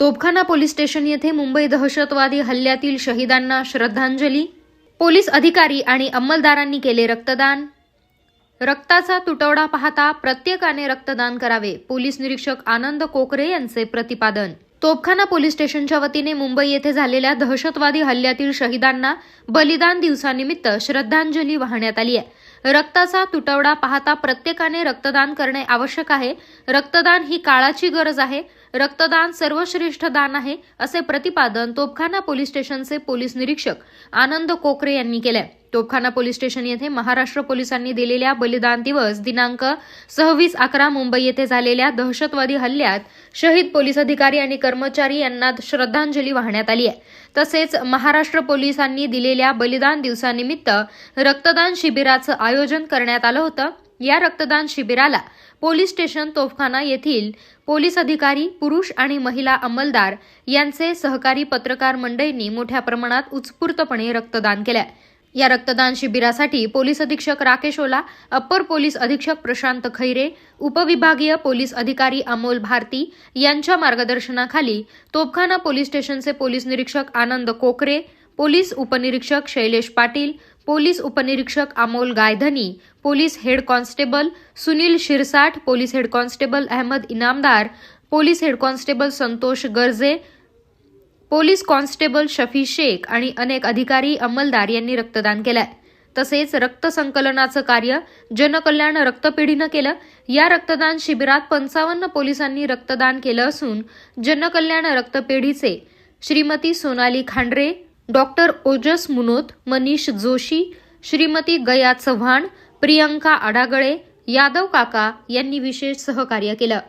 तोफखाना police station येथे मुंबई दहशतवादी हल्ल्यातील शहीदांना श्रद्धांजली पोलीस अधिकारी आणि अंमलदारांनी केले रक्तदान. रक्ताचा तुटवडा पाहता प्रत्येकाने रक्तदान करावे पोलीस निरीक्षक आनंद कोकरे यांचे प्रतिपादन. तोपखाना पोलीस स्टेशनच्या वतीने मुंबई येथे झालेल्या दहशतवादी हल्ल्यातील शहीदांना बलिदान दिवसानिमित्त श्रद्धांजली वाहण्यात आली आहे. रक्ताचा तुटवडा पाहता प्रत्येकाने रक्तदान करणे आवश्यक आहे. रक्तदान ही काळाची गरज आहे. रक्तदान सर्वश्रेष्ठ दान आहे असे प्रतिपादन तोपखाना पोलीस स्टेशनचे पोलीस निरीक्षक आनंद कोकरे यांनी केलंय. तोपखाना पोलीस स्टेशन येथे महाराष्ट्र पोलिसांनी दिलेल्या बलिदान दिवस दिनांक सव्वीस अकरा मुंबई येथे झालेल्या दहशतवादी हल्ल्यात शहीद पोलीस अधिकारी आणि कर्मचारी यांना श्रद्धांजली वाहण्यात आली आहे. तसेच महाराष्ट्र पोलिसांनी दिलेल्या बलिदान दिवसानिमित्त रक्तदान शिबिराचं आयोजन करण्यात आलं होतं. या रक्तदान शिबिराला पोलीस स्टेशन तोफखाना येथील पोलीस अधिकारी पुरुष आणि महिला अंमलदार यांचे सहकारी पत्रकार मंडळींनी मोठ्या प्रमाणात उत्स्फूर्तपणे रक्तदान केले या रक्तदान शिबिरासाठी पोलीस अधीक्षक राकेश ओला अप्पर पोलीस अधीक्षक प्रशांत खैरे उपविभागीय पोलीस अधिकारी अमोल भारती यांच्या मार्गदर्शनाखाली तोपखाना पोलीस स्टेशनचे पोलीस निरीक्षक आनंद कोकरे पोलीस उपनिरीक्षक शैलेश पाटील पोलीस उपनिरीक्षक Amol Gaydhani police head constable Sunil Shirsath police head constable Ahmed Inamdar police head constable Santosh Garje police constable Shafi Shaikh आणि अनेक अधिकारी अंमलदार यांनी रक्तदान केलंय. तसेच रक्त संकलनाचं कार्य जनकल्याण रक्तपेढीनं केलं. या रक्तदान शिबिरात पंचावन्न पोलिसांनी रक्तदान केलं असून जनकल्याण रक्तपेढीचे श्रीमती सोनाली खांडरे डॉक्टर ओजस मुनोत मनीष जोशी श्रीमती गया चव्हाण प्रियंका आडागळे यादव काका यांनी विशेष सहकार्य केलं.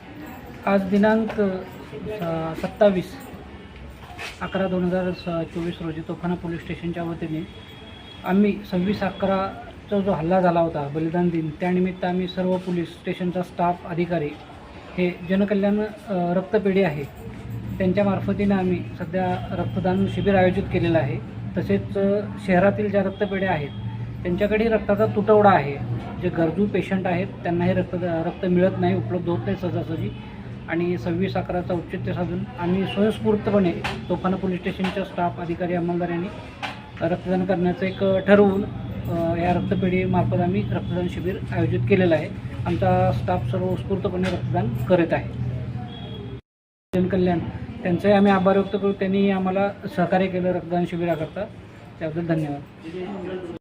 आज दिनांक सत्तावीस अकरा दोन हजार चोवीस रोजी तोफाना पोलीस स्टेशनच्या वतीने आम्ही सव्वीस अकराचा जो हल्ला झाला होता बलिदान दिन त्यानिमित्त आम्ही सर्व पोलीस स्टेशनचा स्टाफ अधिकारी हे जनकल्याण रक्तपेढी आहे. त्यांच्या मार्फतीने आम्ही सध्या रक्तदान शिबिर आयोजित केलेलं आहे. तसेच शहरातील ज्या रक्तपेढ्या आहेत त्यांच्याकडे रक्ताचा तुटवडा आहे. जे गरजू पेशंट आहेत त्यांना हे रक्त रक्त मिळत नाही उपलब्ध होत नाही सहजासहजी आणि सव्वीस अकराचा औचित्य साधून आम्ही स्वयंस्फूर्तपणे तोफाना पोलीस स्टेशनच्या स्टाफ अधिकारी अंमलदार यांनी रक्तदान करण्याचं एक ठरवून या रक्तपेढीमार्फत आम्ही रक्तदान शिबिर आयोजित केलेलं आहे. आमचा स्टाफ सर्व उत्स्फूर्तपणे रक्तदान करत आहे. जनकल्याण. त्यांचंही आम्ही आभार व्यक्त करू. त्यांनी आम्हाला सहकार्य केलं. रक्तदान शिबिराकरता. त्याबद्दल धन्यवाद.